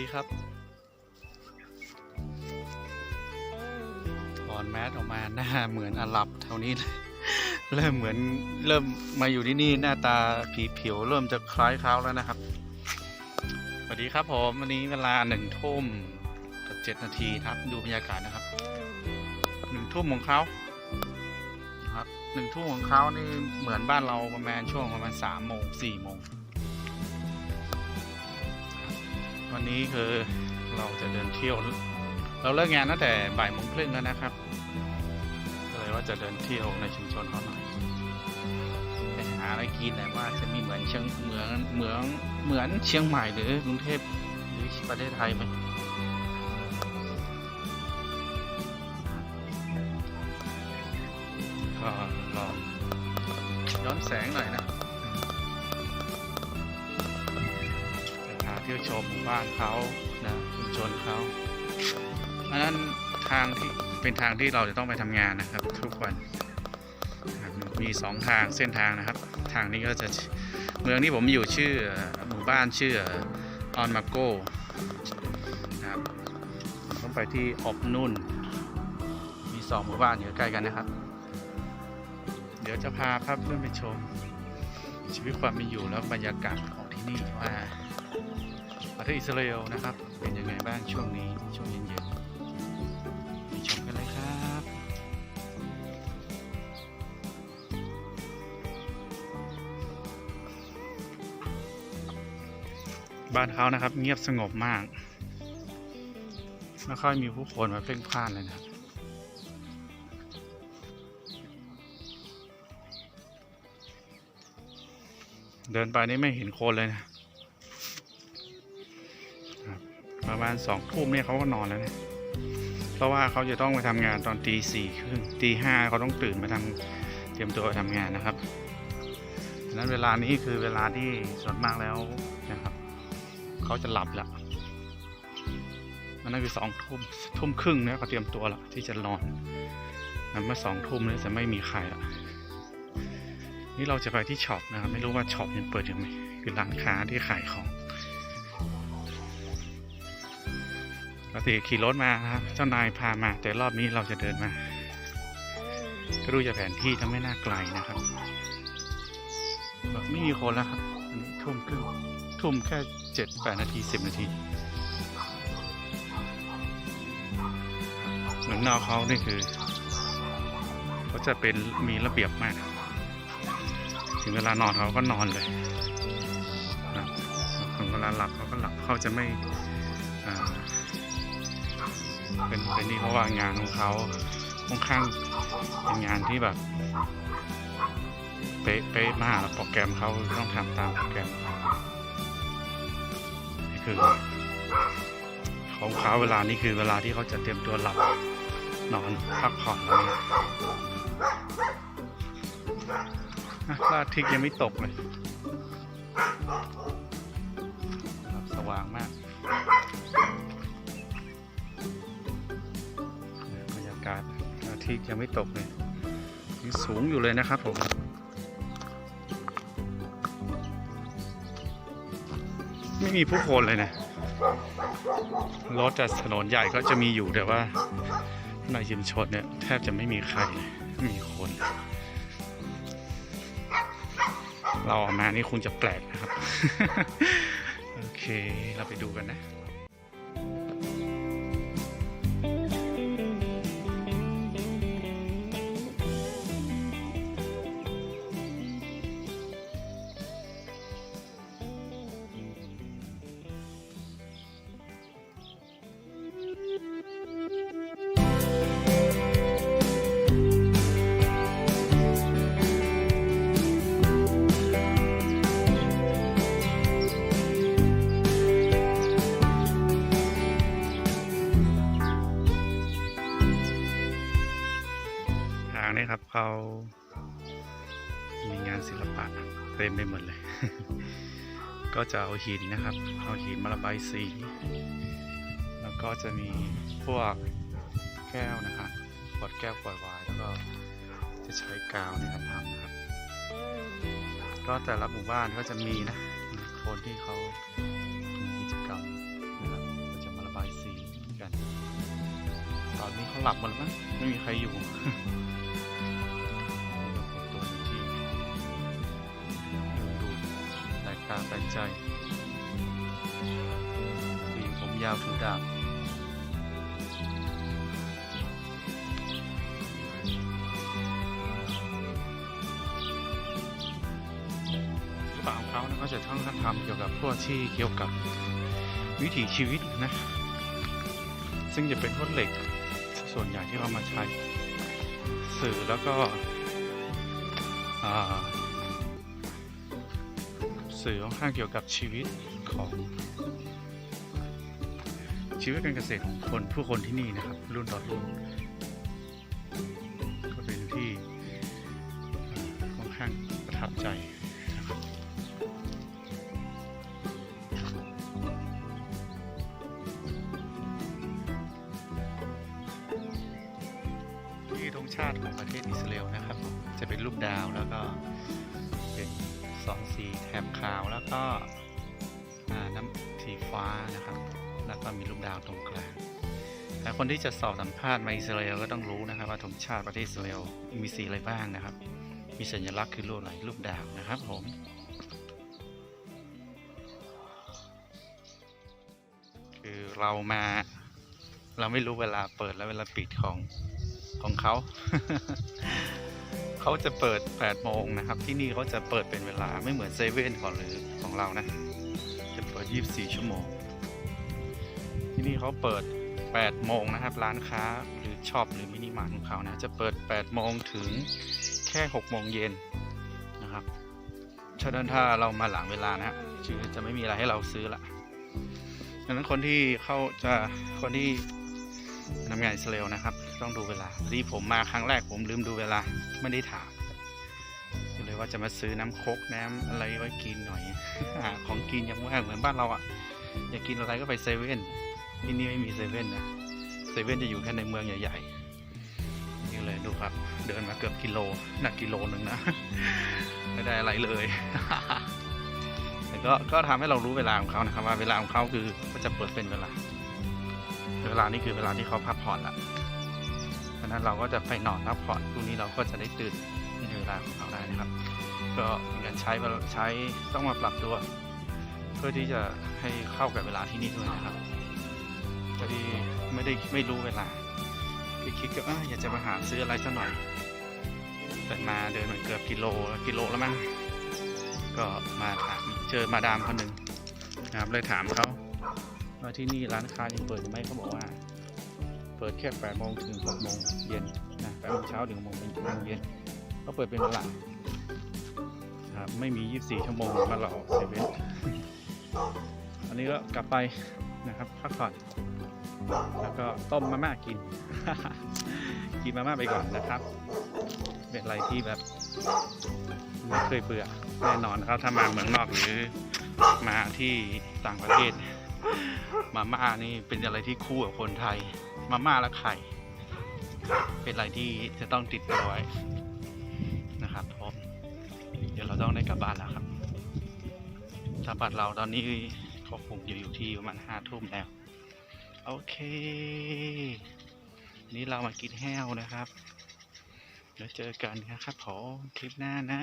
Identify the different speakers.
Speaker 1: ดีครับ ถอนแมสออกมาหน้าเหมือนอาหรับเท่านี้เลย เริ่มเหมือนเริ่มมาอยู่ที่นี่หน้าตาผีผิวเริ่มจะคล้ายเขาแล้วนะครับ สวัสดีครับผมวันนี้เวลาหนึ่งทุ่มกับเจ็ดนาทีครับ ดูบรรยากาศนะครับหนึ่งทุ่มของเขาครับหนึ่งทุ่มของเขานี่เหมือนบ้านเราประมาณช่วงประมาณสามโมงสี่โมง วันนี้คือเราจะเดินเที่ยว เราเลิกงานตั้งแต่บ่ายโมงครึ่งแล้วนะครับเลยว่าจะเดินเที่ยวในชุมชนเขาหน่อยไปหาอะไรกินแต่ว่าจะมีเหมือนเชียงเหมืองเหมือนเหมือนเชียงใหม่หรือกรุงเทพหรือประเทศไทยไหม ที่ยวชมหมู่บ้านเขานะชุมชนเขาอันนั้นทางที่เป็นทางที่เราจะต้องไปทำงานนะครับ ทุกวันมีสองทางเส้นทางนะครับ ทางนี้ก็จะเมืองที่ผมอยู่ชื่อหมู่บ้านชื่อออนมาโกนะครับต้องไปที่อบนุ่น มีสองหมู่บ้านอยู่ใกล้กันนะครับ เดี๋ยวจะพาครับเพื่อนไปชม ชีวิตความเป็นอยู่แล้วบรรยากาศของที่นี่ว่า ประเทศอิสราเอลนะครับ เป็นยังไงบ้างช่วงนี้ช่วงเย็นๆไปชมกันเลยครับบ้านเขานะครับ เงียบสงบมากไม่ค่อยมีผู้คนมาเพ่นพ่านเลยนะครับเดินไปนี่ไม่เห็นคนเลยนะ ประมาณสองทุ่มเนี่ยเขาก็นอนแล้วนี่ยเพราะว่าเขาจะต้องไปทำงานตอนตีสี่ครึ่งตีห้าเขาต้องตื่นมาทำเตรียมตัวไปทำงานนะครับดังนั้นเวลานี้คือเวลาที่ส่วนมากแล้วนะครับเขาจะหลับแล้วอันนั้นคือสองทุ่มทุ่มครึ่งเนี่ยเขาเตรียมตัวล้วที่จะนอนนั้นเมื่อสองทุ่มเนี่ยจะไม่มีใครละนี่เราจะไปที่ช็อปนะครับไม่รู้ว่าช็อปยังเปิดอยู่ไหมคือร้านค้าที่ขายของ ปกติขี่รถมาครับ เจ้านายพามา แต่รอบนี้เราจะเดินมาก็ดูจากแผนที่จะไม่น่าไกลนะครับแบบไม่มีคนแล้วครับอันนี้ทุ่มครึ่งทุ่มแค่เจ็ดแปดนาทีสิบนาทีเหมือนนอกเขานี่คือเขาจะเป็นมีระเบียบมาก ถึงเวลานอนเขาก็นอนเลยถึงเวลาหลับเขาก็หลับเขาจะไม่อ่า เป็นเป็นนี่เพราะว่างานของเขาค่อนข้างเป็นงานที่แบบเป๊ะเป๊ะมากโปรแกรมเขาต้องทำตามโปรแกรมนี่คือของเขาเวลานี้คือเวลาที่เขาจะเตรียมตัวหลับนอนพักผ่อนนี่ยอะพระอาทิตย์ยังไม่ตกเลยสว่างมาก ทิตย์ยังไม่ตกเลยยังสูงอยู่เลยนะครับผมไม่มีผู้คนเลยนะรถจากถนนใหญ่ก็จะมีอยู่แต่ว่าในชุมชนเนี่ยแทบจะไม่มีใครไม่มีคน เราออกมานี่คงจะแปลกนะครับ โอเคเราไปดูกันนะางนี่ครับเขามีงานศิลปะเต็มไปหมดเลย ก็จะเอาหินนะครับ เอาหินมาระบายสี แล้วก็จะมีพวกแก้วนะครับขวดแก้วขวดวายแล้วก็จะใช้กาวในการทำนะครับ ก็แต่ละหมู่บ้านก็จะมีนะ คนที่เขามีกิจกรรมนะครับก็จะมาระบายสีกัน ตอนนี้เขาหลับหมดแล้วมั้งไม่มีใครอยู่าแปลกใจผู้หญิงผมยาวถือดาบศิลปะของเขาเนี่ยเขาจะท่องทำเกี่ยวกับพวกที่เกี่ยวกับวิถีชีวิตนะ ซึ่งจะเป็นลวดเหล็กส่วนใหญ่ที่เขามาใช้ สื่อแล้วก็อ่า สื่อค่อนข้างเกี่ยวกับชีวิตของ ชีวิตการเกษตรของคนผู้คนที่นี่นะครับ รุ่นต่อรุ่นก็เป็นที่ค่อนข้างประทับใจนะครับที่ธงชาติของประเทศอิสราเอลนะครับ จะเป็นรูปดาวแล้วก็เป็น สองสีแถบขาวแล้วก็น้ำสีฟ้านะครับ แล้วก็มีรูปดาวตรงกลางแต่คนที่จะสอบสัมภาษณ์มาอิสราเอลก็ต้องรู้นะครับว่าธงชาติประเทศอิสราเอลมีสีอะไรบ้างนะครับ มีสัญลักษณ์คือรูปอะไรรูปดาวนะครับผมคือเรามาเราไม่รู้เวลาเปิดและเวลาปิดของของเขา เขาจะเปิด 8 โมงนะครับ ที่นี่เขาจะเปิดเป็นเวลาไม่เหมือนเซเว่นของหรือของเรานะ จะเปิด 24 ชั่วโมง ที่นี่เขาเปิด 8 โมงนะครับ ร้านค้าหรือช็อปหรือมินิมาร์ทของเขานะ จะเปิด 8 โมงถึงแค่ 6 โมงเย็นนะครับฉะนั้นถ้าเรามาหลังเวลานะฮะคือจะไม่มีอะไรให้เราซื้อละดังนั้นคนที่เข้าจะคนที่ ทำงานอิสราเอลนะครับ ต้องดูเวลาที่ผมมาครั้งแรกผมลืมดูเวลาไม่ได้ถามก็เลยว่าจะมาซื้อน้ำโคกน้ำอะไรไว้กินหน่อยหาของกินยังว่างเหมือนบ้านเราอะ่ะอยากกินอะไรก็ไปเซเว่นที่นี่ไม่มีเซเว่นนะเซเว่นจะอยู่แค่ในเมืองใหญ่ๆนี่เลยดูครับ เดินมาเกือบกิโลหนักกิโลหนึ่งนะไม่ได้อะไรเลยแต่ก็ก็ทำให้เรารู้เวลาของเขานะครับว่าเวลาของเขาคือก็จะเปิดเป็นเวลา เวลานี้คือเวลาที่เขาพักผ่อนละฉะนั้นเราก็จะไปนอนพักผ่อนพรุ่งนี้เราก็จะได้ตื่นในเวลาของเราได้นะครับ ก็มีการใช้ใช้ต้องมาปรับตัว เพื่อที่จะให้เข้ากับเวลาที่นี่ด้วยนะครับพอดีไม่ได้ไม่รู้เวลาไปคิดก็อยากจะมาหาซื้ออะไรสักหน่อยแต่มาเดินมาเกือบกิโลกิโลแล้วมั้งก็มาถามเจอมาดามคนหนึ่งนะครับเลยถามเขา ว่าที่นี่ร้านค้ายังเปิดไหมเขาบอกว่า เปิดแค่8โมงถึง6โมงเย็นนะ8โมงเช้าถึง6โมงเย็นก็เปิดเป็นเวลาครับไม่มี 24 ชั่วโมงมือนบ้านเราเซเว่นอันนี้ก็กลับไปนะครับพักผ่อนแล้วก็ต้มมาม่ากิน กินมาม่าไปก่อนนะครับ เป็นอะไรที่แบบไม่เคยเบื่อแน่นอนนะครับถ้ามาเมืองนอกหรือมาที่ต่างประเทศ มาม่านี่เป็นอะไรที่คู่กับคนไทย มาม่าและไข่ เป็นอะไรที่จะต้องติดตัวไว้นะครับผมเดี๋ยวเราต้องได้กลับบ้านแล้วครับถ้าบัตรเราตอนนี้ก็คงอยู่อยู่ที่ประมาณห้าทุ่มแล้ว โอเค นี่เรามากินแห้วนะครับ เดี๋ยวเจอกันนะครับผมคลิปหน้านะ